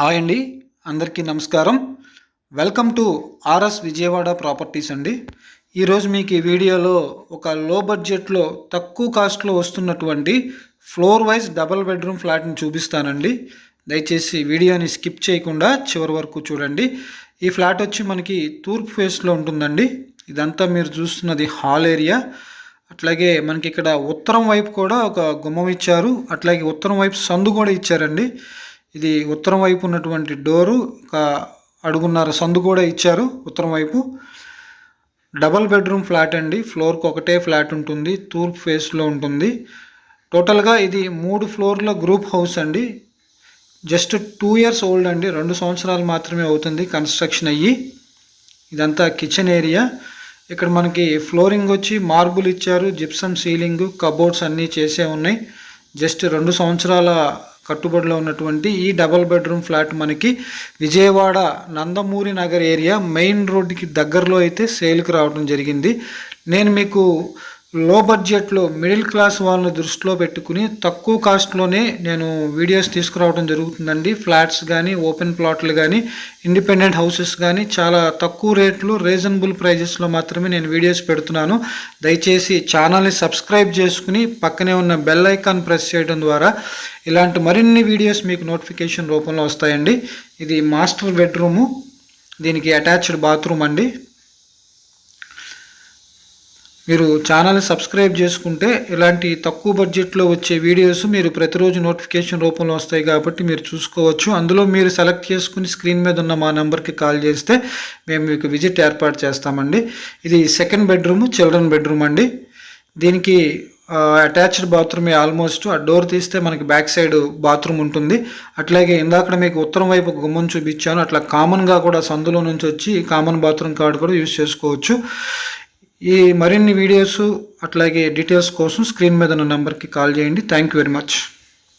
Hi అండి. అందరికీ నమస్కారం. Welcome to RS Vijayawada properties అండి. ఈరోజు మీకు ఈ వీడియోలో ఒక లో బడ్జెట్లో తక్కువ కాస్ట్లో వస్తున్నటువంటి ఫ్లోర్ వైజ్ డబల్ బెడ్రూమ్ ఫ్లాట్ని చూపిస్తానండి. దయచేసి వీడియోని స్కిప్ చేయకుండా చివరి వరకు చూడండి. ఈ ఫ్లాట్ వచ్చి మనకి తూర్పు ఫేస్లో ఉంటుందండి. ఇదంతా మీరు చూస్తున్నది హాల్ ఏరియా అట్లాగే మనకి ఇక్కడ ఉత్తరం వైపు కూడా ఒక గుమ్మం ఇచ్చారు. అట్లాగే ఉత్తరం వైపు సందు కూడా ఇచ్చారండి. ఇది ఉత్తరం వైపు ఉన్నటువంటి డోరు ఒక అడుగున్నర సందు కూడా ఇచ్చారు ఉత్తరం వైపు. డబల్ బెడ్రూమ్ ఫ్లాట్ అండి. ఫ్లోర్కి ఒకటే ఫ్లాట్ ఉంటుంది. తూర్పు ఫేస్లో ఉంటుంది. టోటల్గా ఇది మూడు ఫ్లోర్ల గ్రూప్ హౌస్ అండి. జస్ట్ టూ ఇయర్స్ ఓల్డ్ అండి. రెండు సంవత్సరాలు మాత్రమే అవుతుంది కన్స్ట్రక్షన్ అయ్యి. ఇదంతా కిచెన్ ఏరియా. ఇక్కడ మనకి ఫ్లోరింగ్ వచ్చి మార్బుల్ ఇచ్చారు జిప్సమ్ సీలింగ్ కబోర్డ్స్ అన్నీ చేసే ఉన్నాయి. జస్ట్ రెండు సంవత్సరాల కట్టుబడిలో ఉన్నటువంటి ఈ డబల్ బెడ్రూమ్ ఫ్లాట్ మనకి విజయవాడ నందమూరి నగర్ ఏరియా మెయిన్ రోడ్డుకి దగ్గరలో అయితే సేల్కి రావడం జరిగింది. నేను మీకు లో బడ్జెట్లో మిడిల్ క్లాస్ వాళ్ళని దృష్టిలో పెట్టుకుని తక్కువ కాస్ట్లోనే నేను వీడియోస్ తీసుకురావడం జరుగుతుందండి. ఫ్లాట్స్ కానీ ఓపెన్ ప్లాట్లు కానీ ఇండిపెండెంట్ హౌసెస్ కానీ చాలా తక్కువ రేట్లు రీజనబుల్ ప్రైజెస్లో మాత్రమే నేను వీడియోస్ పెడుతున్నాను. దయచేసి ఛానల్ని సబ్స్క్రైబ్ చేసుకుని పక్కనే ఉన్న బెల్ ఐకాన్ ప్రెస్ చేయడం ద్వారా ఇలాంటి మరిన్ని వీడియోస్ మీకు నోటిఫికేషన్ రూపంలో వస్తాయండి. ఇది మాస్టర్ బెడ్రూము. దీనికి అటాచ్డ్ బాత్రూమ్ అండి. మీరు ఛానల్ని సబ్స్క్రైబ్ చేసుకుంటే ఇలాంటి తక్కువ బడ్జెట్లో వచ్చే వీడియోస్ మీరు ప్రతిరోజు నోటిఫికేషన్ రూపంలో వస్తాయి కాబట్టి మీరు చూసుకోవచ్చు. అందులో మీరు సెలెక్ట్ చేసుకుని స్క్రీన్ మీద ఉన్న మా నెంబర్కి కాల్ చేస్తే మేము మీకు విజిట్ ఏర్పాటు చేస్తామండి. ఇది సెకండ్ బెడ్రూమ్ చిల్డ్రన్ బెడ్రూమ్ అండి. దీనికి అటాచ్డ్ బాత్రూమే ఆల్మోస్ట్ ఆ డోర్ తీస్తే మనకి బ్యాక్ సైడ్ బాత్రూమ్ ఉంటుంది. అట్లాగే ఇందాక మీకు ఉత్తరం వైపు గుమ్మం చూపించాను. అట్లా కామన్గా కూడా సందులో నుంచి వచ్చి కామన్ బాత్రూమ్ కార్డ్ కూడా యూజ్ చేసుకోవచ్చు. ఈ మరిన్ని వీడియోస్ అట్లాగే డీటెయిల్స్ కోసం స్క్రీన్ మీద ఉన్న నెంబర్కి కాల్ చేయండి. Thank you very much